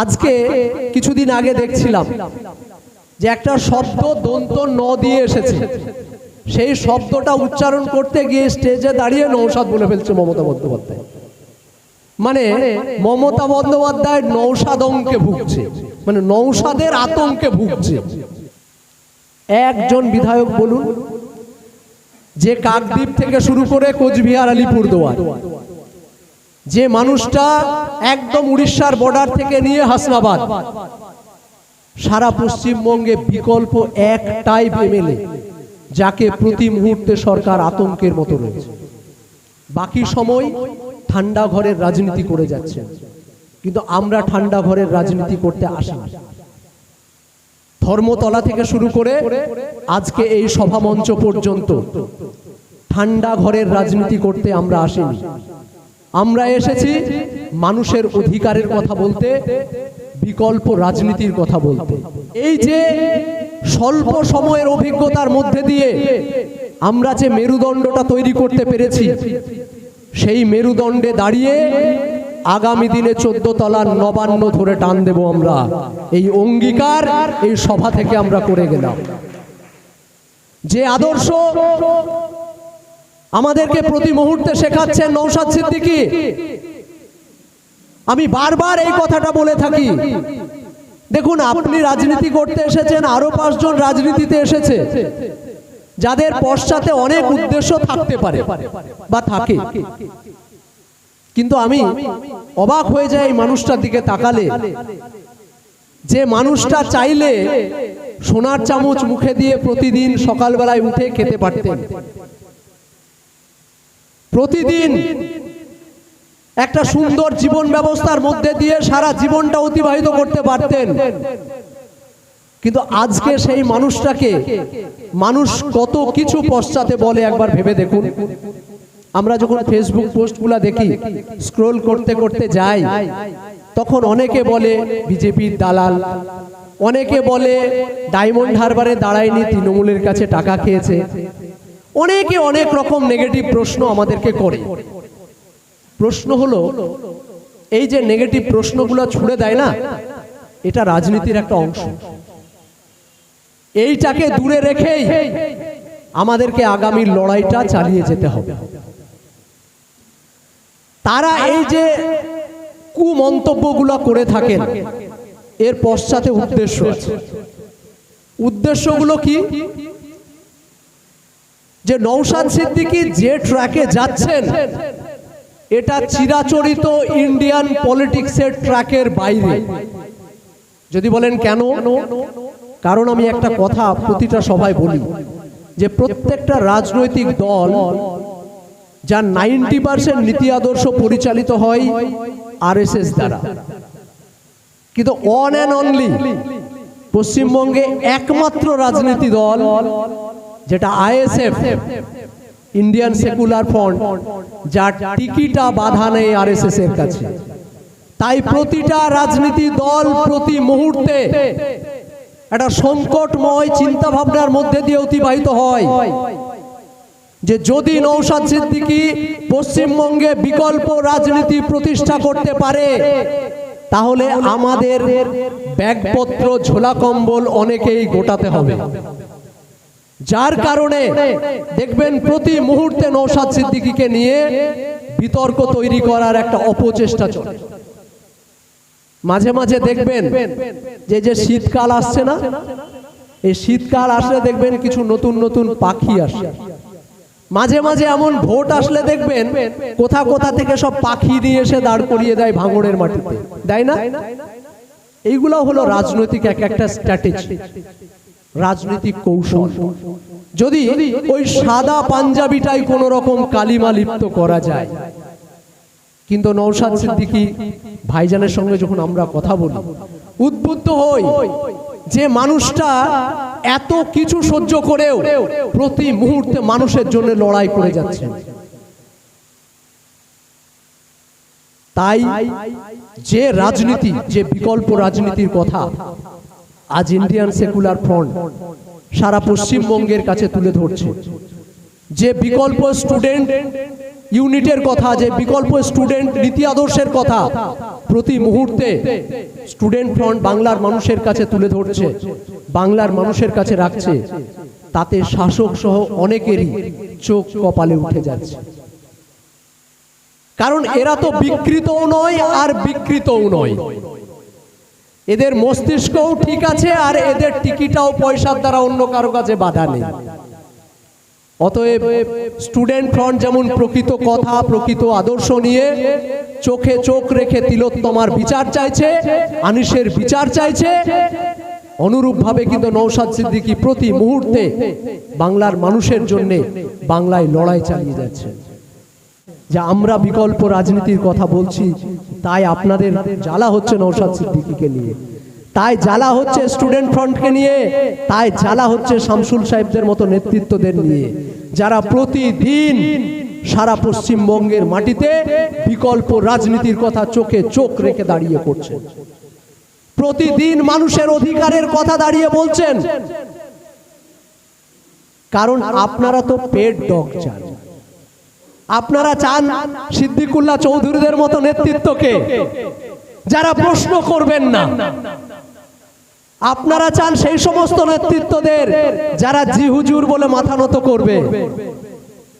আজকে কিছুদিন আগে দেখছিলাম যে একটা শব্দ দন্ত ন দিয়ে এসেছে। সেই শব্দটা উচ্চারণ করতে গিয়ে স্টেজে দাঁড়িয়ে নৌসাদ বলে ফেলছে মমতা বন্দ্যোপাধ্যায়। মানে মমতা বন্দ্যোপাধ্যায় নৌসাদঙ্কে ভুগছে। মানে নৌসাদের আতঙ্কে ভুগছে। একজন বিধায়ক বলুন, যে কাকদ্বীপ থেকে শুরু করে কোচবিহার, আলিপুরদুয়ার যে মানুষটা একদম উড়িষ্যার বর্ডার থেকে নিয়ে হাসনাবাদ। সারা পশ্চিমবঙ্গে বিকল্প একটাই এমএলএ যাকে প্রতি মুহূর্তে সরকার আতঙ্কের মতো রয়েছে। বাকি সময় ঠান্ডা ঘরের রাজনীতি করে যাচ্ছে। কিন্তু আমরা ঠান্ডা ঘরের রাজনীতি করতে আসি ধর্মতলা থেকে শুরু করে আজকে এই সভামঞ্চ পর্যন্ত ঠান্ডা ঘরের রাজনীতি করতে আমরা আসিনি। আমরা এসেছি মানুষের অধিকারের কথা বলতে, বিকল্প রাজনীতির কথা বলতে। এই যে স্বল্প সময়ের অভিজ্ঞতার মধ্যে দিয়ে আমরা যে মেরুদণ্ডটা তৈরি করতে পেরেছি, সেই মেরুদণ্ডে দাঁড়িয়ে আগামী দিনে চোদ্দ তলার নবান্ন ধরে টান দেব আমরা। এই অঙ্গীকার এই সভা থেকে আমরা করে গেলাম। যে আদর্শ আমাদেরকে প্রতি মুহূর্তে শেখাচ্ছেন নৌসাদ সিদ্দিকী। আমি বারবার এই কথাটা বলে থাকি। দেখুন আপনি রাজনীতি করতে এসেছেন আরও পাঁচজন রাজনীতিতে এসেছে। যাদের পশ্চাতে অনেক উদ্দেশ্য থাকতে পারে বা থাকে। কিন্তু আমি অবাক হয়ে যাই এই মানুষটার দিকে তাকালে। যে মানুষটা চাইলে সোনার চামচ মুখে দিয়ে প্রতিদিন সকালবেলায় উঠে খেতে পারতেন। প্রতিদিন একটা সুন্দর জীবন ব্যবস্থার মধ্যে দিয়ে সারা জীবনটা অতিবাহিত করতে পারতেন। কিন্তু আজকে সেই মানুষটাকে মানুষ কত কিছু পশ্চাতে বলে একবার ভেবে দেখুন। আমরা যখন ফেসবুক পোস্টগুলো দেখি স্ক্রোল করতে করতে যাই, তখন অনেকে বলে বিজেপির দালাল, অনেকে বলে ডায়মন্ড হারবারে দাঁড়ায়নি, তৃণমূলের কাছে টাকা খেয়েছে। অনেকে অনেক রকম নেগেটিভ প্রশ্ন আমাদেরকে করে। প্রশ্ন হলো এই যে নেগেটিভ প্রশ্নগুলো ছুড়ে দেয় না এটা রাজনীতির একটা অংশ। এইটাকে দূরে রেখেই আমাদেরকে আগামী লড়াইটা চালিয়ে যেতে হবে। তারা এই যে কুমন্তব্যগুলো করে থাকেন এর পশ্চাতে উদ্দেশ্য আছে। উদ্দেশ্যগুলো কি? যে নৌসাদ সিদ্দিকি যে ট্র্যাকে যাচ্ছেন, এটা চিরাচরিত ইন্ডিয়ান পলিটিক্সের ট্র্যাকের বাইরে। যদি বলেন কেন? কারণ আমি একটা কথা প্রতিটা সভায় বলি, যে প্রত্যেকটা রাজনৈতিক দল যা নাইনটি পার্সেন্ট নীতি আদর্শ পরিচালিত হয় আরএসএস দ্বারা। কিন্তু অন অ্যান্ড অনলি পশ্চিমবঙ্গে একমাত্র রাজনীতি দল যেটা আইএসএফ ইন্ডিয়ান সেকুলার ফ্রন্ট যার টিকিটা বাধা নেই আরএসএস এর কাছে। তাই প্রতিটা রাজনীতি দল প্রতি মুহূর্তে একটা সংকটময় চিন্তা ভাবনার মধ্যে দিয়ে অতিবাহিত হয়। যে যদি নৌসাদ সিদ্দিকি পশ্চিমবঙ্গে বিকল্প রাজনীতি প্রতিষ্ঠা করতে পারে, তাহলে আমাদের ব্যাগপত্র ঝোলা কম্বল অনেকেই গোটাতে হবে। যার কারণে দেখবেন প্রতি মুহূর্তে নৌসাদ সিদ্দিকীকে নিয়ে বিতর্ক তৈরি করার একটা অপচেষ্টা চলে। মাঝে মাঝে দেখবেন যে যে শীতকাল আসছে না, এই শীতকাল আসলে দেখবেন কিছু নতুন নতুন পাখি আসে। মাঝে মাঝে এমন ভোট আসলে দেখবেন কোথা কোথা থেকে সব পাখি নিয়ে এসে দাঁড় করিয়ে দেয় ভাঙড়ের মাটিতে। দেয় না? এইগুলো হলো রাজনৈতিক এক একটা স্ট্র্যাটেজি। রাজনৈতিক কৌশল। যদি ওই সাদা পাঞ্জাবিটাই কোনো রকম কালিমা লিপ্ত করা যায়। কিন্তু নৌসাদ সিদ্দিকী ভাইজানের সঙ্গে যখন আমরা কথা বলি, উদ্বুদ্ধ হই যে মানুষটা এত কিছু সহ্য করেও প্রতি মুহূর্তে মানুষের জন্য লড়াই করে যাচ্ছে। তাই যে রাজনীতি, যে বিকল্প রাজনীতির কথা আজ ইন্ডিয়ান সেকুলার ফ্রন্ট সারা পশ্চিমবঙ্গের কাছে তুলে ধরছে। যে বিকল্প স্টুডেন্ট ইউনিটের কথা, যে বিকল্প স্টুডেন্ট নীতি আদর্শের কথা, প্রতি মুহূর্তে স্টুডেন্ট ফ্রন্ট বাংলার মানুষের কাছে তুলে ধরছে, বাংলার মানুষের কাছে রাখছে। তাতে শাসক সহ অনেকেরই চোখ কপালে উঠে যাচ্ছে। কারণ এরা তো বিকৃতও নয় আর বিকৃতও নয়। এদের মস্তিষ্কও ঠিক আছে আর এদের টিকিটাও পয়সার দ্বারা অন্য কারও কাছে বাধা নেই। অতএব স্টুডেন্ট ফ্রন্ট যেমন প্রকৃত কথা, প্রকৃত আদর্শ নিয়ে চোখে চোখ রেখে তিলোত্তমার বিচার চাইছে, আনিসের বিচার চাইছে, অনুরূপভাবে কিন্তু নৌসাদ সিদ্দিকী প্রতি মুহূর্তে বাংলার মানুষের জন্যে বাংলায় লড়াই চালিয়ে যাচ্ছে। যে আমরা বিকল্প রাজনীতির কথা বলছি, তাই আপনাদের জ্বালা হচ্ছে নৌসাদ সিদ্দিকীকে নিয়ে। তাই জ্বালা হচ্ছে স্টুডেন্ট ফ্রন্টকে নিয়ে, তাই জ্বালা হচ্ছে শামসুল সাহেবদের মতো নেতৃত্বদের নিয়ে। যারা প্রতিদিন সারা পশ্চিমবঙ্গের মাটিতে বিকল্প রাজনীতির কথা চোখে চোখ রেখে দাঁড়িয়ে করছেন। প্রতিদিন মানুষের অধিকারের কথা দাঁড়িয়ে বলছেন। কারণ আপনারা তো পেট ডগ চান। আপনারা চান সিদ্দিকুল্লাহ চৌধুরীদের মতো নেতৃত্বকে, যারা প্রশ্ন করবেন না। আপনারা চান সেই সমস্ত নেতৃত্বদের, যারা জি হুজুর বলে মাথা নত করবে।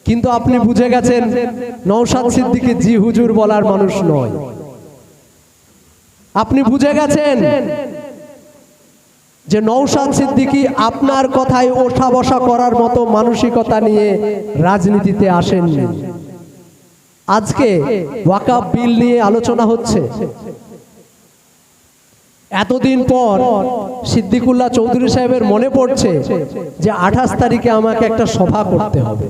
কিন্তু আপনি বুঝে গেছেন নৌসাদ সিদ্দিকি জি হুজুর বলার মানুষ নয়। আপনি বুঝে গেছেন যে নৌসাদ সিদ্দিকি আপনার কথায় ওঠা বসা করার মতো মানসিকতা নিয়ে রাজনীতিতে আসেননি। আজকে ওয়াকাব বিল নিয়ে আলোচনা হচ্ছে। এতদিন পর সিদ্দিকুল্লাহ চৌধুরী সাহেবের মনে পড়ছে যে আঠাশ তারিখে আমাকে একটা সভা করতে হবে।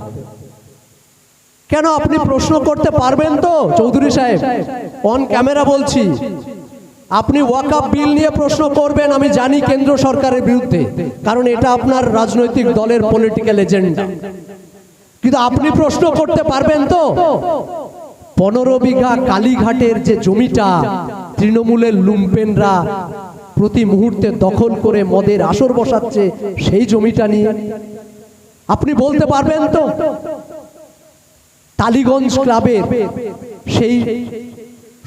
কেন আপনি প্রশ্ন করতে পারবেন তো, চৌধুরী সাহেব? অন ক্যামেরা বলছি। আপনি ওয়াকাপ বিল নিয়ে প্রশ্ন করবেন, আমি জানি কেন্দ্র সরকারের বিরুদ্ধে, কারণ এটা আপনার রাজনৈতিক দলের পলিটিক্যাল এজেন্ডা কিন্তু আপনি প্রশ্ন করতে পারবেন তো? পনেরো বিঘা কালীঘাটের যে জমিটা, তৃণমূলের লুম্পেনরা প্রতি মুহূর্তে দখল করে মদের আসর বসাচ্ছে, সেই জমিটা নিয়ে। আপনি বলতে পারবেন তো? টালিগঞ্জ ক্লাবের সেই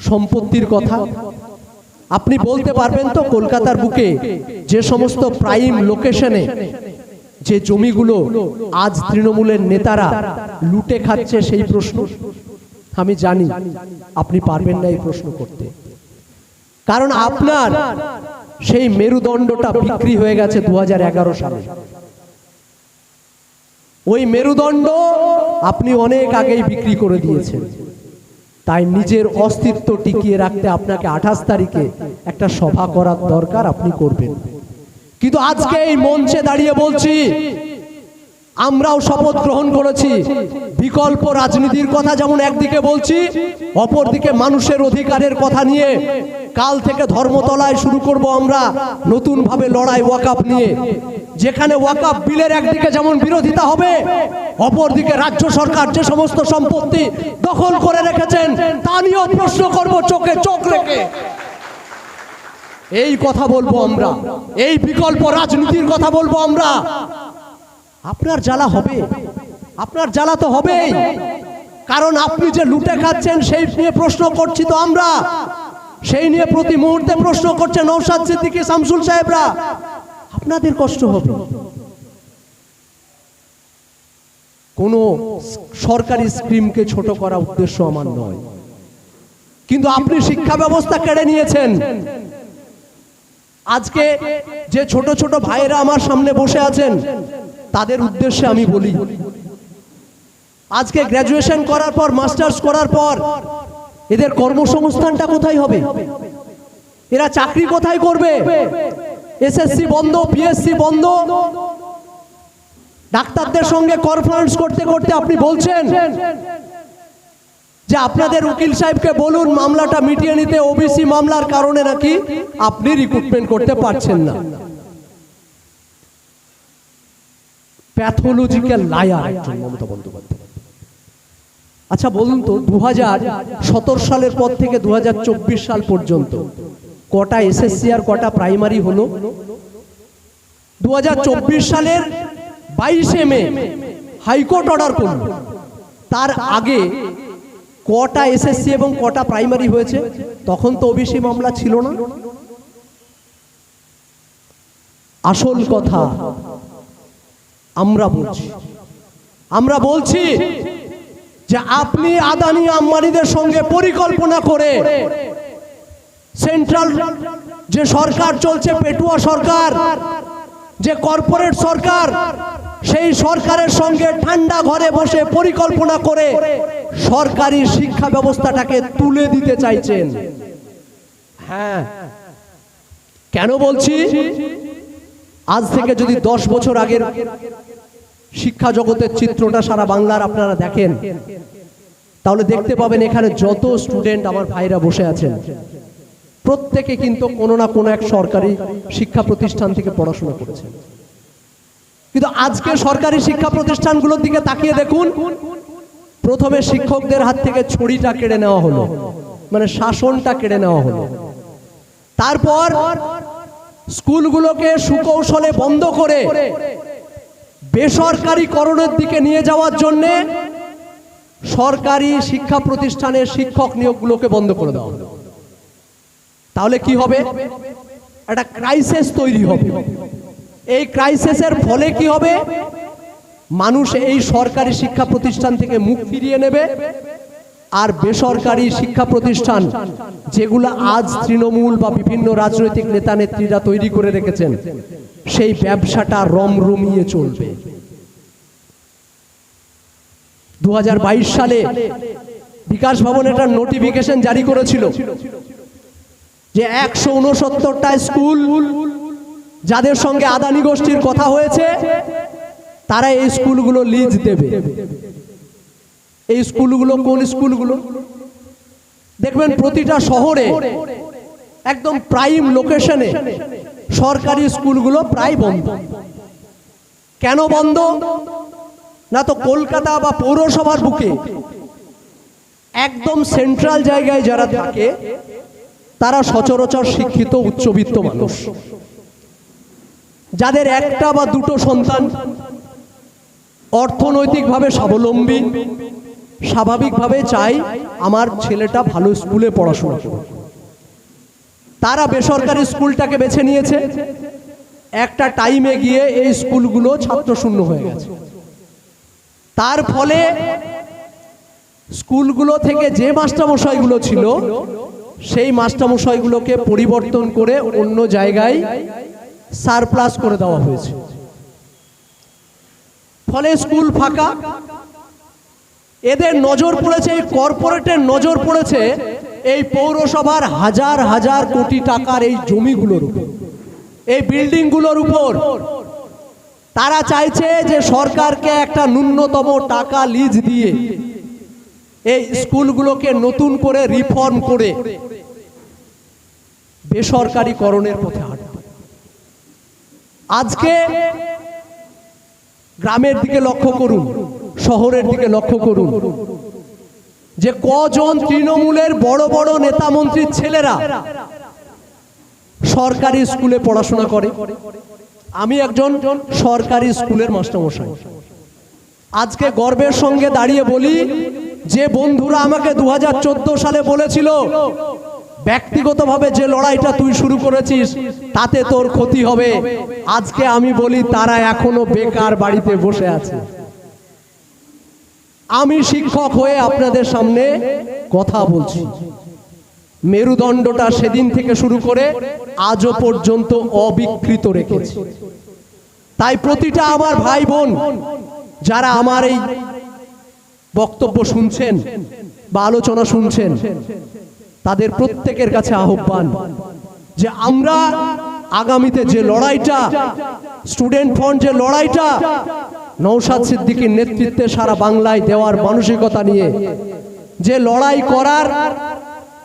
সম্পত্তির কথা? আপনি বলতে পারবেন তো, কলকাতার বুকে যে সমস্ত প্রাইম লোকেশনে যে জমিগুলো আজ তৃণমূলের নেতারা লুটে খাচ্ছে সেই প্রশ্ন, আমি জানি আপনি পারবেন না এই প্রশ্ন করতে। কারণ আপনার সেই মেরুদণ্ডটা বিক্রি হয়ে গেছে দু হাজার এগারো সালে। ওই মেরুদণ্ড আপনি অনেক আগেই বিক্রি করে দিয়েছেন। তাই নিজের অস্তিত্ব টিকিয়ে রাখতে আপনাকে আঠাশ তারিখে একটা সভা করার দরকার আপনি করবেন। কিন্তু আজকে এই মঞ্চে দাঁড়িয়ে বলছি, আমরাও শপথ গ্রহণ করেছি। বিকল্প রাজনীতির কথা যেমন একদিকে বলছি, অপরদিকে মানুষের অধিকারের কথা নিয়ে কাল থেকে ধর্মতলায় শুরু করব আমরা নতুন ভাবে লড়াই ওয়াকাপ নিয়ে। যেখানে ওয়াকাপ বিলের একদিকে যেমন বিরোধিতা হবে, অপরদিকে রাজ্য সরকার যে সমস্ত সম্পত্তি দখল করে রেখেছেন, তা নিয়েও প্রশ্ন করব, চোখে চোখ রেখে। এই কথা বলব আমরা। এই বিকল্প রাজনীতির কথা বলব আমরা। আপনার জ্বালা হবে। আপনার জ্বালা তো হবেই। কারণ আপনি যে লুটে খাচ্ছেন, সেই নিয়ে প্রশ্ন করছি তো আমরা। সেই নিয়ে প্রতি মুহূর্তে প্রশ্ন করছে নৌসাদ সিদ্দিকী, শামসুল সাহেবরা। আপনাদের কষ্ট হবে। কোনো সরকারি স্কিমকে ছোট করা উদ্দেশ্য আমার নয়। কিন্তু আপনি শিক্ষা ব্যবস্থা কেড়ে নিয়েছেন। আজকে যে ছোট ছোট ভাইয়েরা আমার সামনে বসে আছেন, তাদের উদ্দেশ্যে আমি বলি, আজকে গ্র্যাজুয়েশন করার পর মাস্টার্স করার পর, এদের কর্মসংস্থানটা কোথায় হবে? এরা চাকরি কোথায় করবে? এসএসসি বন্ধ, পিএসসি বন্ধ? ডাক্তারদের সঙ্গে কনফারেন্স করতে করতে আপনি বলছেন যে আপনাদের উকিল সাহেবকে বলুন মামলাটা মিটিয়ে নিতে ওবিসি মামলার কারণে নাকি আপনি রিক্রুটমেন্ট করতে পারছেন না। প্যাথোলজিক্যাল লায়ার একজন মমতা বন্দ্যোপাধ্যায়। আচ্ছা বলুন তো দু হাজার সতেরো সালের পর থেকে দু হাজার চব্বিশ সাল পর্যন্ত কটা এসএসসি আর কটা প্রাইমারি হলো? দু হাজার চব্বিশ সালের বাইশে মে হাইকোর্ট অর্ডার করল। তার আগে কটা এসএসসি এবং কটা প্রাইমারি হয়েছে, তখন তো ওবিসি মামলা ছিল না। আসল কথা, আমরা বলছি। আমরা বলছি যে আপনি আদানি আম্বানিদের সঙ্গে পরিকল্পনা করে সেন্ট্রাল যে সরকার চলছে, পেটুয়া সরকার, যে কর্পোরেট সরকার সেই সরকারের সঙ্গে ঠান্ডা ঘরে বসে পরিকল্পনা করে সরকারি শিক্ষা ব্যবস্থাটাকে তুলে দিতে চাইছেন। হ্যাঁ। কেন বলছি? আজ থেকে যদি দশ বছর আগের শিক্ষা জগতের চিত্রটা সারা বাংলার আপনারা দেখেন, তাহলে দেখতে পাবেন এখানে যত স্টুডেন্ট আমার ভাইরা বসে আছেন, প্রত্যেকে কিন্তু কোনো না কোনো এক সরকারি শিক্ষা প্রতিষ্ঠান থেকে পড়াশোনা করেছেন। কিন্তু আজকে সরকারি শিক্ষা প্রতিষ্ঠানগুলোর দিকে তাকিয়ে দেখুন, প্রথমে শিক্ষকদের হাত থেকে ছড়িটা কেড়ে নেওয়া হলো মানে শাসনটা কেড়ে নেওয়া হলো। তারপর স্কুলগুলোকে সুকৌশলে বন্ধ করে বেসরকারিকরণের দিকে নিয়ে যাওয়ার জন্যে সরকারি শিক্ষা প্রতিষ্ঠানের শিক্ষক নিয়োগগুলোকে বন্ধ করে দেওয়া হলো। তাহলে কি হবে? একটা ক্রাইসিস তৈরি হবে। এই ক্রাইসিসের ফলে কি হবে? মানুষ এই সরকারি শিক্ষা প্রতিষ্ঠান থেকে মুখ ফিরিয়ে নেবে। আর বেসরকারি শিক্ষা প্রতিষ্ঠান, যেগুলো আজ তৃণমূল বা বিভিন্ন রাজনৈতিক নেতা নেত্রীরা তৈরি করে রেখেছেন, সেই ব্যবসাটা রমরমিয়ে চলবে। দু হাজার বাইশ সালে বিকাশ ভবন একটা নোটিফিকেশন জারি করেছিল যে একশো উনসত্তরটা স্কুল যাদের সঙ্গে আদানি গোষ্ঠীর কথা হয়েছে, তারা এই স্কুলগুলো লিজ দেবে। এই স্কুলগুলো কোন স্কুলগুলো? দেখবেন প্রতিটা শহরে একদম প্রাইম লোকেশনে সরকারি স্কুলগুলো প্রায় বন্ধ। কেন বন্ধ? না তো কলকাতা বা পৌরসভার বুকে। একদম সেন্ট্রাল জায়গায় যারা থাকে, তারা সচরাচর শিক্ষিত, উচ্চবিত্ত মানুষ। যাদের একটা বা দুটো সন্তান অর্থনৈতিকভাবে স্বাবলম্বী, স্বাভাবিকভাবে চাই আমার ছেলেটা ভালো স্কুলে পড়াশোনা করুক। তারা বেসরকারি স্কুলটাকে বেছে নিয়েছে। একটা টাইমে গিয়ে এই স্কুলগুলো ছাত্র শূন্য হয়ে গেছে। তার ফলে স্কুলগুলো থেকে যে মাস্টারমশাইগুলো ছিল, সেই মাস্টারমশাইগুলোকে পরিবর্তন করে অন্য জায়গায় সারপ্লাস করে দেওয়া হয়েছে। ফলে স্কুল ফাঁকা। এদের নজর পড়েছে, এই কর্পোরেটের নজর পড়েছে এই পৌরসভার হাজার হাজার কোটি টাকার এই জমিগুলোর উপর। এই বিল্ডিংগুলোর উপর। তারা চাইছে যে সরকারকে একটা ন্যূনতম টাকা লিজ দিয়ে এই স্কুলগুলোকে নতুন করে রিফর্ম করে বেসরকারিকরণের পথে আজকে গ্রামের দিকে লক্ষ্য করুন, শহরের দিকে লক্ষ্য করুন। যে কজন তৃণমূলের বড় বড় নেতা মন্ত্রীর ছেলেরা সরকারি স্কুলে পড়াশোনা করে। আমি একজন সরকারি স্কুলের মাস্টারমশাই। আজকে গর্বের সঙ্গে দাঁড়িয়ে বলি, যে বন্ধুরা আমাকে দু হাজার চোদ্দ সালে বলেছিল ব্যক্তিগতভাবে যে লড়াইটা তুই শুরু করেছিস, তাতে তোর ক্ষতি হবে। আজকে আমি বলি, তারা এখনও বেকার বাড়িতে বসে আছে। আমি শিক্ষক হয়ে আপনাদের সামনে কথা বলছি। মেরুদণ্ডটা সেদিন থেকে শুরু করে আজও পর্যন্ত অবিকৃত রেখেছি। তাই প্রতিটা আমার ভাই বোন, যারা আমার এই বক্তব্য শুনছেন বা আলোচনা শুনছেন তাদের প্রত্যেকের কাছে আহ্বান যে আমরা আগামীতে যে লড়াইটা, স্টুডেন্ট ফ্রন্ট যে লড়াইটা নৌসাদ সিদ্দিকীর নেতৃত্বে সারা বাংলায় দেওয়ার মানসিকতা নিয়ে, যে লড়াই করার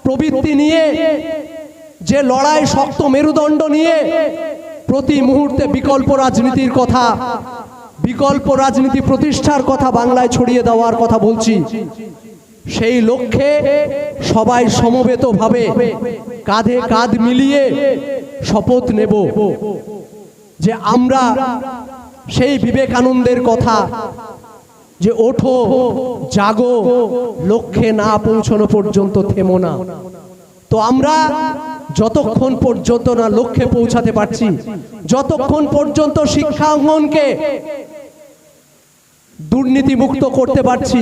প্রবৃত্তি নিয়ে, যে লড়াই শক্ত মেরুদণ্ড নিয়ে প্রতি মুহূর্তে বিকল্প রাজনীতির কথা, বিকল্প রাজনীতি প্রতিষ্ঠার কথা বাংলায় ছড়িয়ে দেওয়ার কথা বলছি। সেই লক্ষ্যে সবাই সমবেতভাবে কাঁধে কাঁধ মিলিয়ে শপথ নেব যে আমরা সেই বিবেকানন্দের কথা যে ওঠো, জাগো, লক্ষ্যে না পৌঁছানো পর্যন্ত থেমো না। তো আমরা যতক্ষণ পর্যন্ত না লক্ষ্যে পৌঁছাতে পারছি, যতক্ষণ পর্যন্ত শিক্ষা অঙ্গনকে দুর্নীতি মুক্ত করতে পারছি।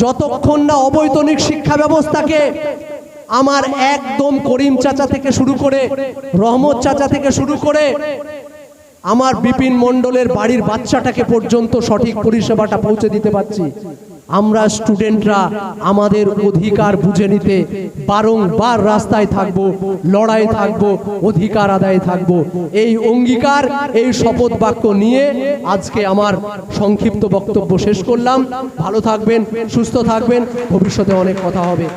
যতক্ষণ না অবৈতনিক শিক্ষা ব্যবস্থাকে আমার একদম করিম চাচা থেকে শুরু করে, রহমত চাচা থেকে শুরু করে, আমার বিপিন মণ্ডলের বাড়ির বাচ্চাটাকে পর্যন্ত সঠিক পরিষেবাটা পৌঁছে দিতে পারছি। আমরা স্টুডেন্টরা আমাদের অধিকার বুঝে নিতে বারংবার রাস্তায় থাকব লড়াই থাকব, অধিকার আদায় থাকব। এই অঙ্গীকার, এই শপথ বাক্য নিয়ে আজকে আমার সংক্ষিপ্ত বক্তব্য শেষ করলাম। ভালো থাকবেন, সুস্থ থাকবেন, ভবিষ্যতে অনেক কথা হবে।